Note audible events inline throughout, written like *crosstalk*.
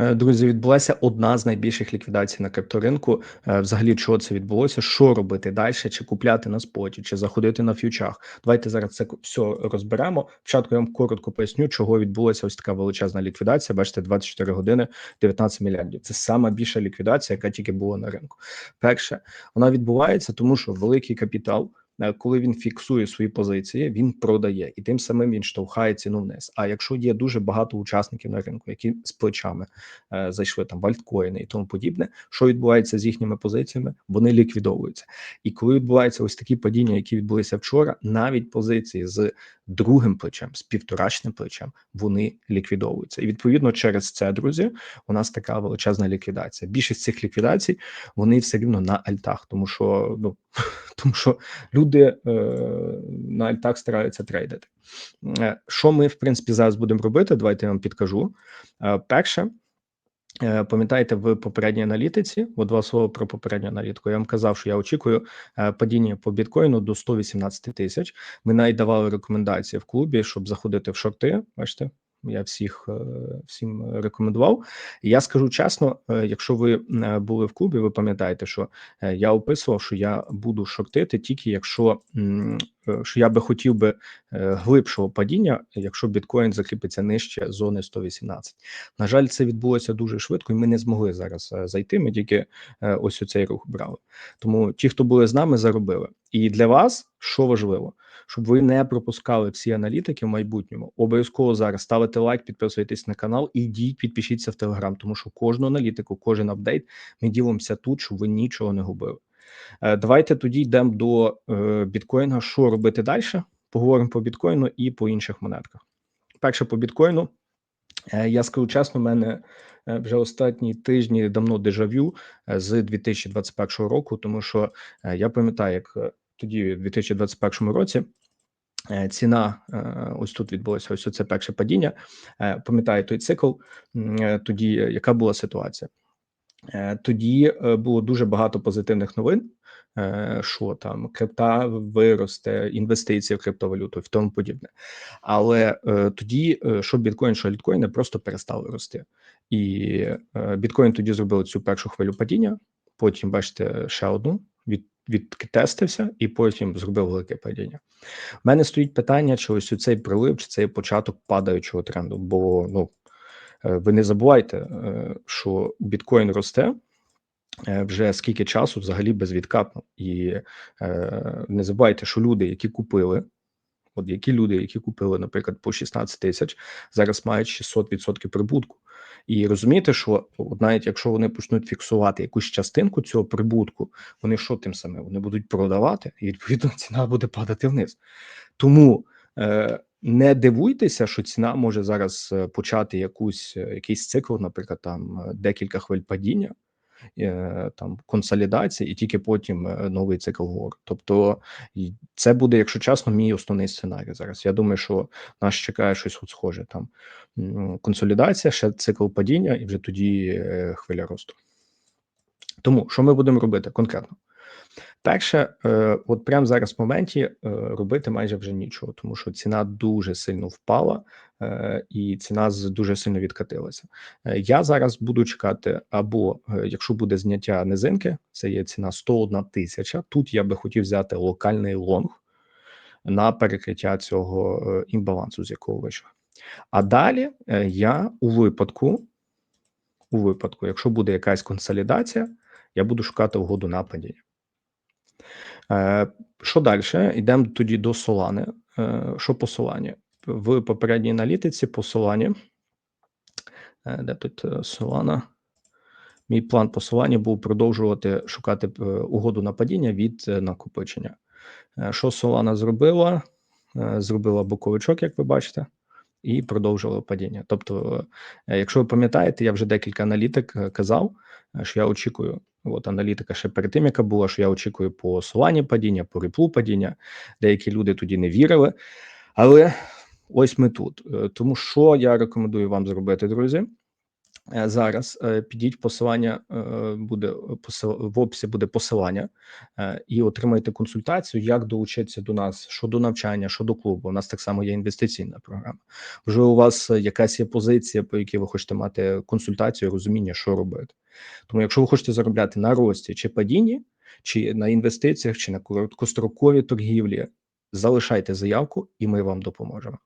Е, друзі, відбулася одна з найбільших ліквідацій на крипторинку. Е, взагалі, чого це відбулося? Що робити далі? Чи купляти на споті, чи заходити на фьючах? Давайте зараз це все розберемо. Спочатку я вам коротко поясню, чого відбулася ось така величезна ліквідація. Бачите, 24 години 19 мільярдів. Це сама більша ліквідація, яка тільки була на ринку. Перше, вона відбувається, тому що великий капітал. Е, коли він фіксує свої позиції, він продає і тим самим він штовхає ціну вниз. А якщо є дуже багато учасників на ринку, які з плечами е, зайшли там в альткоїни і тому подібне, що відбувається з їхніми позиціями, вони ліквідовуються. І коли відбуваються ось такі падіння, які відбулися вчора, навіть позиції з другим плечем, з півторачним плечем, вони ліквідовуються. І відповідно через це, друзі, у нас така величезна ліквідація. Більшість цих ліквідацій вони все рівно на альтах, тому що ну *laughs* тому що люди е, на альтах стараються трейдити. Е, що ми в принципі зараз будемо робити? Давайте я вам підкажу. Е, перше. Пам'ятаєте, в попередній аналітиці, от два слова про попередню аналітику. Я вам казав, що я очікую падіння по біткоїну до 118 тисяч. Ми навіть давали рекомендації в клубі, щоб заходити в шорти. Бачите, я всіх е, всім рекомендував. я скажу чесно, е, якщо ви е, були в клубі, ви пам'ятаєте, що я описував, що я буду шортити тільки якщо що я би хотів би глибшого падіння, якщо біткоін закріпиться нижче зони 118. На жаль, це відбулося дуже швидко, і ми не змогли зараз зайти. Ми тільки ось у цей рух брали. Тому ті, хто були з нами, заробили. І для вас що важливо, щоб ви не пропускали всі аналітики в майбутньому. Обов'язково зараз ставите лайк, підписуйтесь на канал і йдіть, підпишіться в телеграм, тому що кожну аналітику, кожен апдейт ми ділимося тут, щоб ви нічого не губили. Е, давайте тоді йдемо до е, біткоїна. Що робити далі? Поговоримо по біткоїну і по інших монетках. Перше по біткоїну. Е, я скажу чесно, в мене вже останні тижні давно дежавю з 2021 року, тому що я пам'ятаю, як тоді, в 2021 році, ціна е, ось тут відбулося ось це перше падіння. Е, пам'ятаю той цикл. Тоді яка була ситуація? Тоді було дуже багато позитивних новин. Що там крипта виросте, інвестиції в криптовалюту і тому подібне. Але тоді, що біткоін, що літкоїни просто перестали рости, і біткоін тоді зробили цю першу хвилю падіння. Потім бачите ще одну відтестився і потім зробив велике падіння. У мене стоїть питання, чи ось у цей прилив, чи цей початок падаючого тренду. Бо ну е, ви не забувайте, е, що біткоін росте. Е, вже скільки часу взагалі безвідкатно, і не забувайте, що люди, які купили, от які люди, які купили, наприклад, по 16 тисяч, зараз мають 600% прибутку. І розумієте, що от навіть якщо вони почнуть фіксувати якусь частинку цього прибутку, вони що тим саме? Вони будуть продавати, і відповідно *laughs* ціна буде падати вниз. Тому е, не дивуйтеся, що ціна може зараз е, почати якусь е, якийсь цикл, наприклад, там е, декілька хвиль падіння. Е, там консолідації, і тільки потім е, новий цикл гор. Тобто, це буде, якщо чесно, мій основний сценарій зараз. Я думаю, що нас чекає щось схоже там консолідація, ще цикл падіння, і вже тоді е, хвиля росту. Тому що ми будемо робити конкретно? Перше, е, от прямо зараз в моменті е, робити майже вже нічого, тому що ціна дуже сильно впала е, і ціна дуже сильно відкатилася. Я зараз буду чекати, або якщо буде зняття низинки, це є ціна 101 тисяча. Тут я би хотів взяти локальний лонг на перекриття цього імбалансу, з якого вийшов. А далі я у випадку, у випадку, якщо буде якась консолідація, я буду шукати угоду на. Е, що далі? Йдемо тоді до Солани. Е, що по Солані? В попередній аналітиці по Солані, е, де тут Солана? Мій план по Солані був продовжувати шукати угоду на падіння від накопичення. Що Солана зробила? Зробила боковичок, як ви бачите, і продовжила падіння. Тобто, якщо ви пам'ятаєте, я вже декілька аналітик казав, що я очікую От аналітика ще перед тим, яка була, що я очікую по Солані падіння, по реплу падіння. Деякі люди тоді не вірили. Але ось ми тут. Е, тому що я рекомендую вам зробити, друзі. Е, зараз е, підіть посилання е, буде в описі буде посилання і отримайте консультацію, як долучитися до нас щодо навчання, щодо клубу. У нас так само є інвестиційна програма. Вже у вас якась є позиція, по якій ви хочете мати консультацію, розуміння, що робити. Тому, якщо ви хочете заробляти на рості чи падінні, чи на інвестиціях, чи на короткостроковій торгівлі, залишайте заявку, і ми вам допоможемо.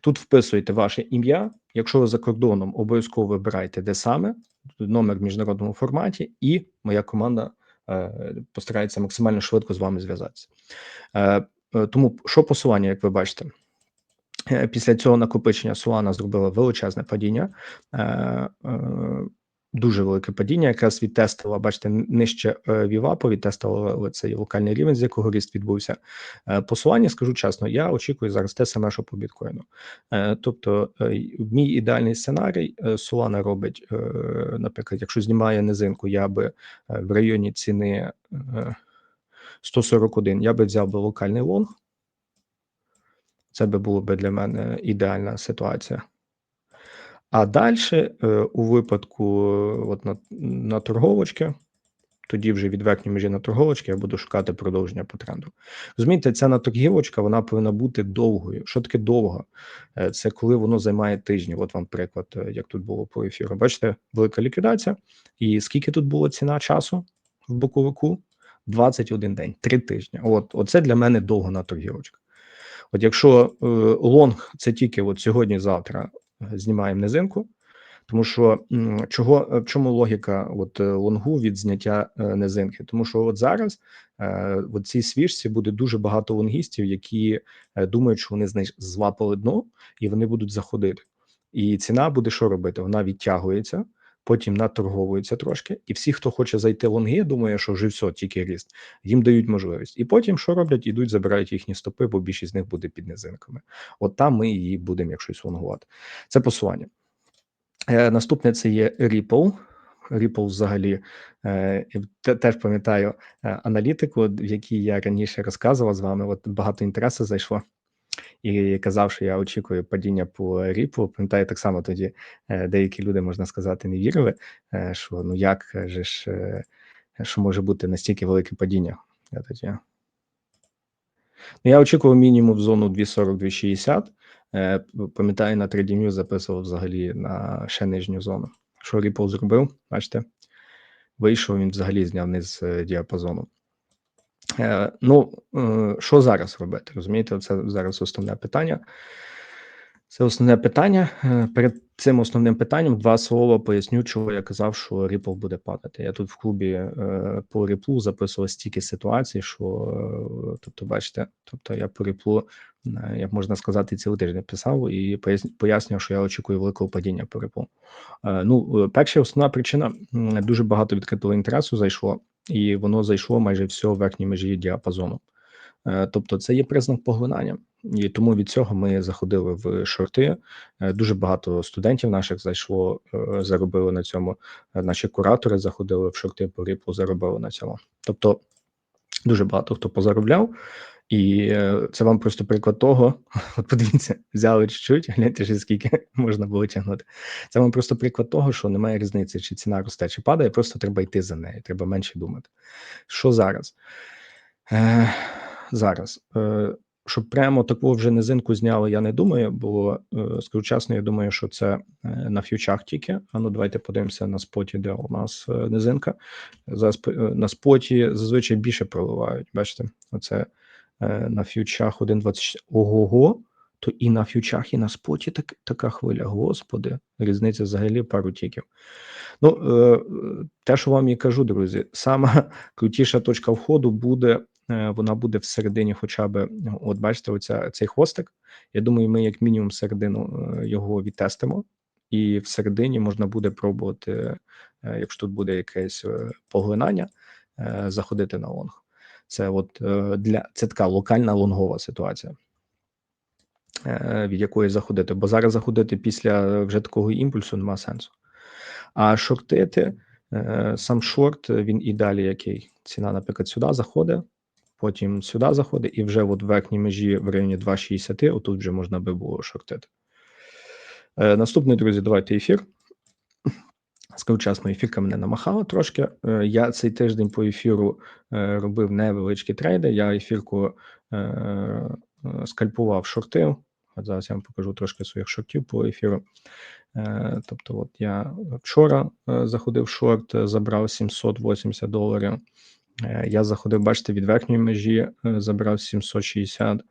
Тут вписуєте ваше ім'я. Якщо ви за кордоном, обов'язково вибирайте, де саме номер в міжнародному форматі, і моя команда е, постарається максимально швидко з вами зв'язатися. Е, е, тому що посилання, як ви бачите, е, після цього накопичення Solana зробила величезне падіння. Е, е, дуже велике падіння, якраз відтестила, бачите, нижче е, Вівапо, відтестила цей локальний рівень, з якого ріст відбувся. Е, посилання, скажу чесно, я очікую зараз те саме, що по біткоїну. Е, тобто, мій ідеальний сценарій Solana робить, наприклад, якщо знімає низинку, я би в районі ціни 141, я би взяв би локальний лонг. Це би було б для мене ідеальна ситуація. А далі, е, у випадку от на на торговочки, тоді вже від верхньої межі на торговочки я буду шукати продовження по тренду. Розумієте, ця на торгівочка вона повинна бути довгою. Що таке довго? Е, це коли воно займає тижні. От вам приклад, е, як тут було по ефіру. Бачите, велика ліквідація. І скільки тут було ціна часу в боковику? 21 день, 3 тижні. От Оце для мене довго на торгівочка. От якщо е, лонг це тільки от сьогодні-завтра знімаємо низинку, тому що чого в чому логіка от е, лонгу від зняття е, низинки? Тому що от зараз е, в цій свіжці буде дуже багато лонгістів, які думають, що вони звапали дно і вони будуть заходити. І ціна буде що робити? Вона відтягується, потім наторговується трошки, і всі, хто хоче зайти лонги, думає, що вже все, тільки ріст, їм дають можливість. І потім що роблять? Ідуть, забирають їхні стопи, бо більшість з них буде під низинками. От там ми її будемо якось лонгувати. Це посування. Е, Наступне це є Ripple. Ripple взагалі е, теж пам'ятаю е, аналітику, в якій я раніше розказував з вами. От багато інтересу зайшло і казав, що я очікую падіння по ріпу. Пам'ятаю, так само тоді е, деякі люди, можна сказати, не вірили, е, що ну як же ж, е, що може бути настільки велике падіння. Я тоді. Ну, я очікував мінімум в зону 240-260. Пам'ятаю, на TradingView записував взагалі на ще нижню зону. Що Ripple зробив? Бачите? Вийшов, він взагалі зняв низ діапазону. Е, ну, е, що зараз робити? Розумієте, це зараз основне питання. Це основне питання. Е, перед цим основним питанням два слова поясню, чого я казав, що Ripple буде падати. Я тут в клубі по Ripple записував стільки ситуацій, що тобто, бачите, тобто я по Ripple, як можна сказати, цілий тиждень писав і пояснював, що я очікую великого падіння по Ripple. Ну, перша основна причина дуже багато відкритого інтересу зайшло і воно зайшло майже все в верхній межі діапазону. Е, тобто це є признак поглинання, і тому від цього ми заходили в шорти. Е, дуже багато студентів наших зайшло, е, заробили на цьому. Наші куратори заходили в шорти по ріплу, заробили на цьому. Тобто дуже багато хто позаробляв. І е, це вам просто приклад того. От подивіться, взяли чуть-чуть, гляньте, ж скільки *laughs* можна було тягнути. Це вам просто приклад того, що немає різниці, чи ціна росте, чи падає, просто треба йти за нею, треба менше думати. Що зараз? Е, Зараз. Е, Щоб прямо таку вже низинку зняли, я не думаю, бо е, скажу чесно, я думаю, що це е, на ф'ючах тільки. А ну давайте подивимося на споті, де у нас е, низинка. Зараз на споті зазвичай більше проливають. Бачите, оце. Е, на ф'ючах 1,26. Ого, то і на ф'ючах, і на споті так, така хвиля. Господи, різниця взагалі пару тіків. Ну, е, те, що вам і кажу, друзі, сама *laughs* крутіша точка входу буде. Е, вона буде всередині, хоча б, от бачите, оця цей хвостик. Я думаю, ми як мінімум середину його відтестимо, і всередині можна буде пробувати, якщо тут буде якесь поглинання, заходити на лонг. Це от е, для це така локальна лонгова ситуація, е, від якої заходити. Бо зараз заходити після вже такого імпульсу нема сенсу. А шортити е, сам шорт, він і далі який ціна, наприклад, сюди заходить, потім сюди заходить, і вже от в верхній межі в районі 2,60, отут вже можна би було шортити. Наступний, друзі, давайте ефір. Скажу чесно, ефірка мене намахала трошки. Е, я цей тиждень по ефіру е, робив невеличкі трейди. Я ефірку е, скальпував шорти. Зараз я вам покажу трошки своїх шортів по ефіру. Тобто, от я вчора заходив в шорт, забрав 780 доларів. Я заходив, бачите, від верхньої межі забрав 760. Е,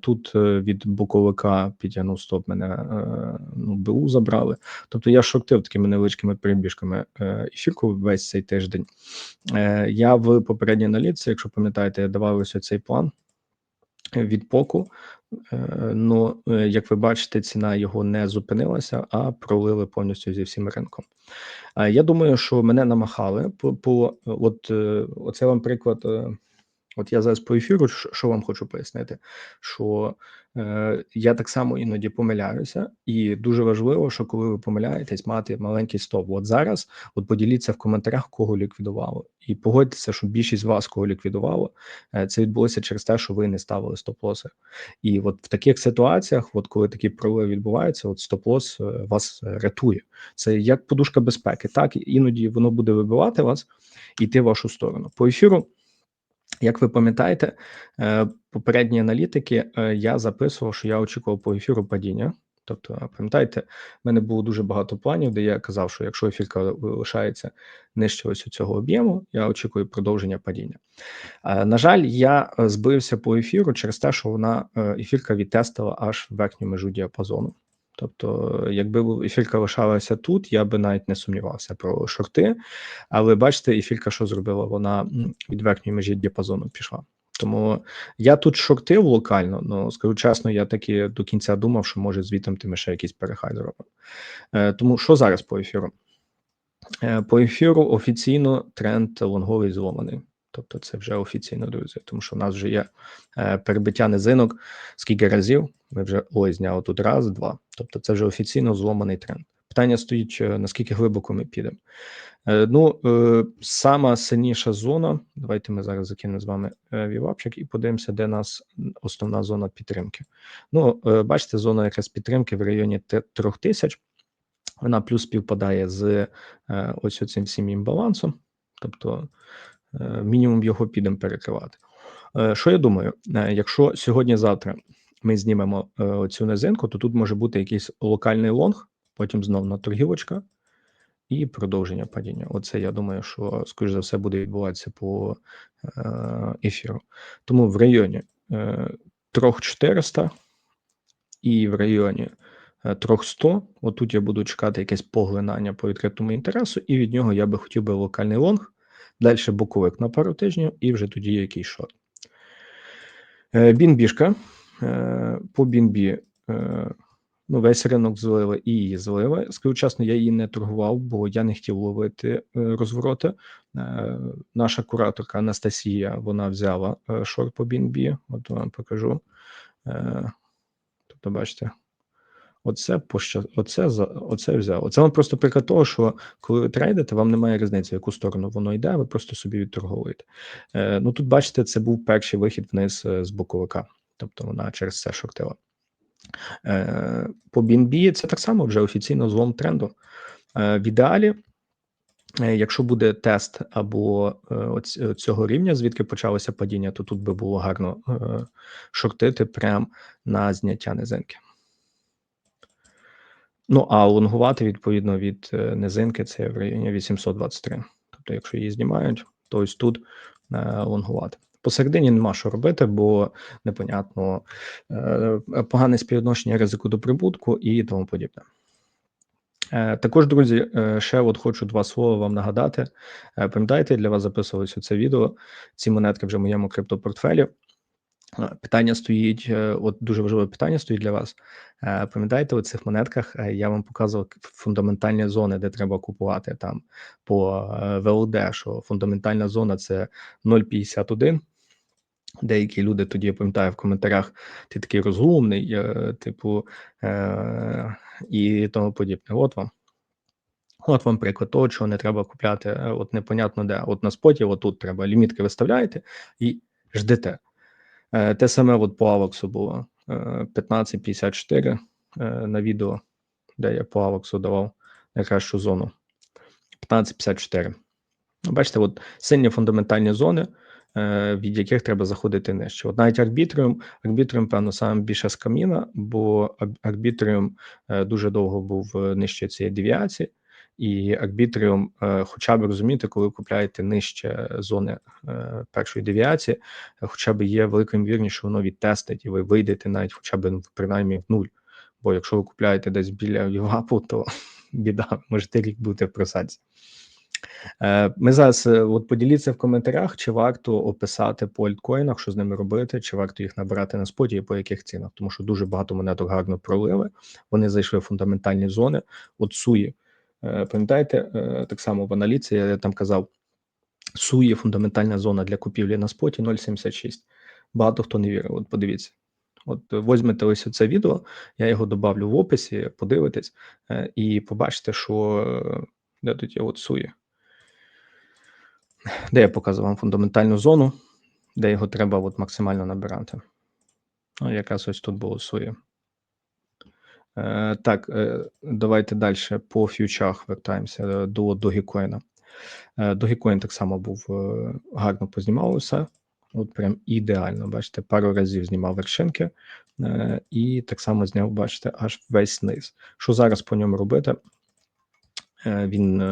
тут е, від боковика підтягнув стоп мене е, ну, БУ забрали. Тобто я шортив такими невеличкими перебіжками ефірку весь цей тиждень. Я в попередній аналітиці, якщо пам'ятаєте, я давав ось цей план від поку. Ну, як ви бачите, ціна його не зупинилася, а пролили повністю зі всім ринком. Я думаю, що мене намахали по, по от оце вам приклад. От я зараз по ефіру, що вам хочу пояснити, що е, я так само іноді помиляюся, і дуже важливо, що коли ви помиляєтесь, мати маленький стоп. От зараз, от поділіться в коментарях, кого ліквідувало, і погодьтеся, що більшість вас кого ліквідувало, е, це відбулося через те, що ви не ставили стоп-лоси. І от в таких ситуаціях, от коли такі проливи відбуваються, от стоп-лос е, вас рятує. Це як подушка безпеки, так іноді воно буде вибивати вас йти в вашу сторону. По ефіру. Як ви пам'ятаєте, е, попередні аналітики е, я записував, що я очікував по ефіру падіння. Тобто, пам'ятаєте, в мене було дуже багато планів, де я казав, що якщо ефірка лишається нижче ось цього об'єму, я очікую продовження падіння. Е, на жаль, я збився по ефіру через те, що вона ефірка відтестила аж верхню межу діапазону. Тобто, якби ефірка лишалася тут, я би навіть не сумнівався про шорти. Але бачите, ефірка, що зробила? Вона від верхньої межі діапазону пішла. Тому я тут шортив локально, ну скажу чесно, я таки до кінця думав, що може звітом ми ще якийсь перехай зробимо. Е, Тому що зараз по ефіру? Е, По ефіру офіційно тренд лонговий зломаний. Тобто, це вже офіційно друзі, тому що в нас вже є е, перебиття низинок. Скільки разів ми вже ось зняли тут раз, два. Тобто, це вже офіційно зломаний тренд. Питання стоїть: е, наскільки глибоко ми підемо. Е, ну, сама сильніша зона. Давайте ми зараз закинемо з вами вівапчик і подивимося, де нас основна зона підтримки. Ну, бачите, зона якраз підтримки в районі 3000. Вона плюс співпадає з ось цим всім імбалансом. Тобто мінімум його підемо перекривати. Е, що я думаю, е, якщо сьогодні-завтра ми знімемо цю низинку, то тут може бути якийсь локальний лонг, потім знов на торгівочка і продовження падіння. Оце я думаю, що скоріш за все буде відбуватися по ефіру. Тому в районі 3400 і в районі 300, отут я буду чекати якесь поглинання по відкритому інтересу, і від нього я би хотів би локальний лонг. Далі боковик на пару тижнів, і вже тоді якийсь шот. Е, Бінбішка. Е, по бінбі е, ну, весь ринок зливи і її зливи. Скажу чесно, я її не торгував, бо я не хотів ловити розвороти. Наша кураторка Анастасія вона взяла шорт по бінбі. От вам покажу. Тобто, бачите. Оце поща... оце оце взяв. Оце вам просто приклад того, що коли ви трейдите, вам немає різниці, в яку сторону воно йде, ви просто собі відторговуєте. Е, Ну тут бачите, це був перший вихід вниз е, з боковика, тобто вона через це шортила. Е, По BNB це так само вже офіційно злом тренду. Е, В ідеалі. Е, якщо буде тест або е, цього рівня, звідки почалося падіння, то тут би було гарно е, шортити прямо на зняття низинки. Ну, а лонгувати, відповідно, від е, низинки це в районі 823. Тобто, якщо її знімають, то ось тут е, лонгувати. Посередині нема що робити, бо непонятно е, погане співвідношення ризику до прибутку і тому подібне. Також, друзі, ще от хочу два слова вам нагадати. Пам'ятаєте, для вас записувалося це відео. Ці монетки вже в моєму криптопортфелі. Питання стоїть, е, от дуже важливе питання стоїть для вас. Е, пам'ятаєте, у цих монетках е, я вам показував фундаментальні зони, де треба купувати там по ВЛД, що фундаментальна зона це 0,51. Деякі люди тоді я пам'ятаю в коментарях, ти такий розумний, типу і тому подібне. От вам. От вам приклад того, чого не треба купляти. От непонятно де. От на споті, отут треба лімітки виставляєте і ждете. Е, те саме от по Авоксу було 1554 е, е, на відео, де я по Авоксу давав найкращу зону. 15.54. Ну, Бачите, от сильні фундаментальні зони, від яких треба заходити нижче. От навіть арбітріум, арбітріум, певно, саме більше з каміна, бо арбітріум дуже довго був нижче цієї девіації, і арбітріум, е, хоча б розумієте, коли купляєте нижче зони е, першої девіації, хоча б є велика ймовірність, що воно відтестить, і ви вийдете навіть хоча б ну, принаймні в нуль. Бо якщо ви купляєте десь біля ювапу, то *laughs* біда, можете рік бути в просадці. Е, Ми зараз от поділіться в коментарях, чи варто описати по альткоїнах, що з ними робити, чи варто їх набирати на споті і по яких цінах, тому що дуже багато монеток гарно пролили. Вони зайшли в фундаментальні зони. От суї, пам'ятаєте, е, так само в аналіці я там казав: суї фундаментальна зона для купівлі на споті 0,76. Багато хто не вірив. От подивіться. От е, возьмете ось це відео, я його добавлю в описі, подивитесь е, і побачите, що е, де тут є от суї де я показував вам фундаментальну зону, де його треба от максимально набирати. Ну, якраз ось тут було своє. Е, так, е, давайте далі по фьючах вертаємося е, до. Е, Dogecoin так само був гарно познімав усе. От прям ідеально, бачите, пару разів знімав вершинки, і так само зняв, бачите, аж весь низ. Що зараз по ньому робити? Він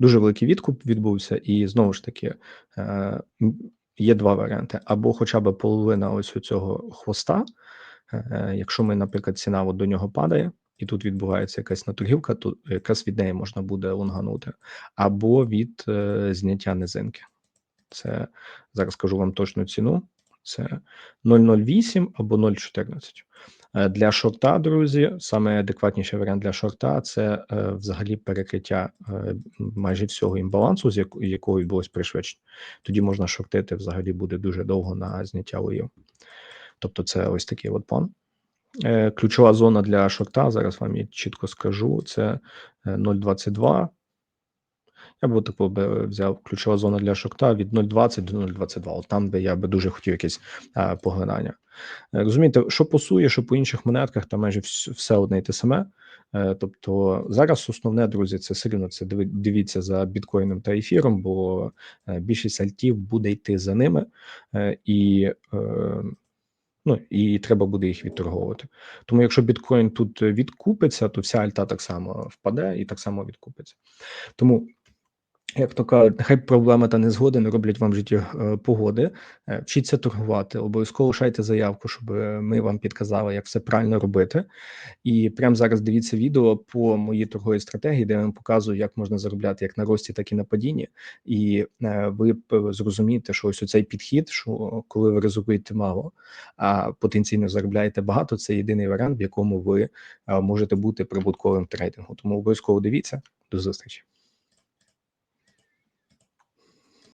дуже великий відкуп відбувся, і знову ж таки є два варіанти: або хоча б половина ось цього хвоста. Е, Якщо ми, наприклад, ціна от до нього падає, і тут відбувається якась наторгівка, то якраз від неї можна буде лонганути, або від е, зняття низинки. Це зараз кажу вам точну ціну. Це 0,08 або 0,14. Е, Для шорта, друзі, саме адекватніший варіант для шорта це взагалі перекриття майже всього імбалансу, з яко- якого відбулось пришвидшення. Тоді можна шортити взагалі буде дуже довго на зняття лоїв. Тобто, це ось такий от план. Е, Ключова зона для шорта, зараз вам її чітко скажу, це е, 0,22. Я б таку би взяв ключова зона для шорта від 0,20 до 0,22. От там, де я би дуже хотів якесь а, поглинання. Е, Розумієте, що по сує, що по інших монетках, там майже все одне й те саме. Е, Тобто зараз основне, друзі, це все рівно це дивіться за біткоїном та ефіром, бо е, більшість альтів буде йти за ними, е, і, е, ну, і треба буде їх відторговувати. Тому якщо біткоін тут відкупиться, то вся альта так само впаде і так само відкупиться. Тому як то кажуть, нехай проблема та незгоди не роблять вам в житті е, погоди. Е, Вчіться торгувати, обов'язково лишайте заявку, щоб ми вам підказали, як все правильно робити. І прямо зараз дивіться відео по моїй торговій стратегії, де я вам показую, як можна заробляти як на рості, так і на падінні. І е, ви зрозумієте, що ось цей підхід, що коли ви ризикуєте мало, а потенційно заробляєте багато, це єдиний варіант, в якому ви можете бути прибутковим трейдингу. Тому обов'язково дивіться. До зустрічі.